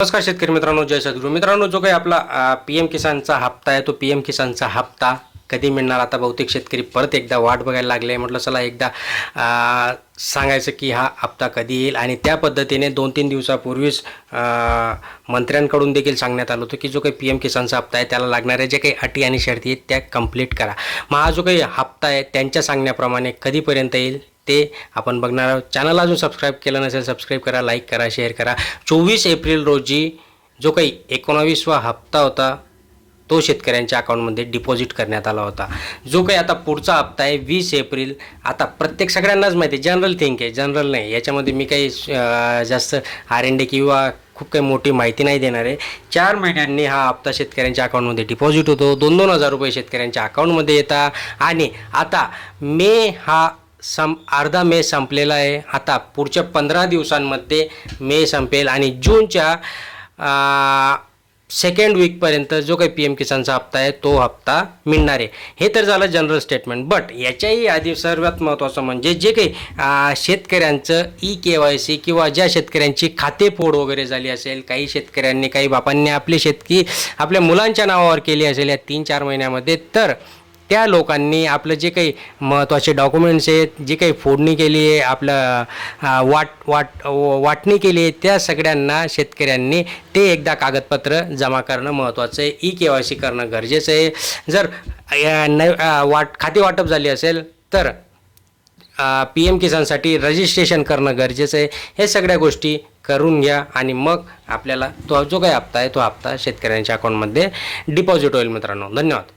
नमस्कार शेतकरी मित्रांनो जय सद्गुरू. मित्रांनो जो काही आपला पी एम किसानचा हप्ता आहे तो पी एम किसानचा हप्ता कधी मिळणार? आता बहुतेक शेतकरी परत एकदा वाट बघायला लागले. म्हटलं चला एकदा सांगायचं की हा हप्ता कधी येईल? आणि त्या पद्धतीने दोन तीन दिवसापूर्वीच मंत्र्यांकडून देखील सांगण्यात आलं होतं की जो काही पी एम किसानचा हप्ता आहे त्याला लागणाऱ्या जे काही अटी आणि शर्ती आहेत त्या कंप्लीट करा. मग हा जो काही हप्ता आहे त्यांच्या सांगण्याप्रमाणे कधीपर्यंत येईल? ते आपण बघणार आहोत. चॅनल अजून सबस्क्राईब केलं नसेल सबस्क्राईब करा लाईक करा शेअर करा. चोवीस एप्रिल रोजी जो काही एकोणावीसवा हप्ता होता तो शेतकऱ्यांच्या अकाउंटमध्ये डिपॉझिट करण्यात आला होता. जो काही आता पुढचा हप्ता आहे वीस एप्रिल आता प्रत्येक सगळ्यांनाच माहिती आहे जनरल थिंक आहे जनरल नाही. याच्यामध्ये मी काही जास्त आर एन डी किंवा खूप काही मोठी माहिती नाही देणार आहे. चार महिन्यांनी हा हप्ता शेतकऱ्यांच्या अकाउंटमध्ये डिपॉझिट होतो. दोन दोन हजार रुपये शेतकऱ्यांच्या अकाउंटमध्ये येतात. आणि आता मे हा सं अर्धा मे संपलेला आहे. आता पुढच्या पंधरा दिवसांमध्ये मे संपेल आणि जूनच्या सेकंड वीकपर्यंत जो काही पी एम किसानचा हप्ता आहे तो हप्ता मिळणार आहे. हे तर झालं जनरल स्टेटमेंट बट याच्याही आधी सर्वात महत्त्वाचं म्हणजे जे काही शेतकऱ्यांचं ई के वाय सी किंवा ज्या शेतकऱ्यांची खातेफोड वगैरे झाली असेल काही शेतकऱ्यांनी काही बापांनी आपली शेतकी आपल्या मुलांच्या नावावर केली असेल या तीन चार महिन्यामध्ये तर त्या लोकांनी आपलं जे काही महत्त्वाचे डॉक्युमेंट्स आहेत जे काही फोडणी केली आहे आपलं वाट वाट वाटणी केली आहे त्या सगळ्यांना शेतकऱ्यांनी ते एकदा कागदपत्र जमा करणं महत्त्वाचं आहे. ई के वाय सी करणं गरजेचं आहे. जर या न वाट खाते वाटप झाली असेल तर पी एम किसानसाठी रजिस्ट्रेशन करणं गरजेचं आहे. हे सगळ्या गोष्टी करून घ्या आणि मग आपल्याला तो जो काही हप्ता आहे तो हप्ता शेतकऱ्यांच्या अकाउंटमध्ये डिपॉझिट होईल मित्रांनो. धन्यवाद.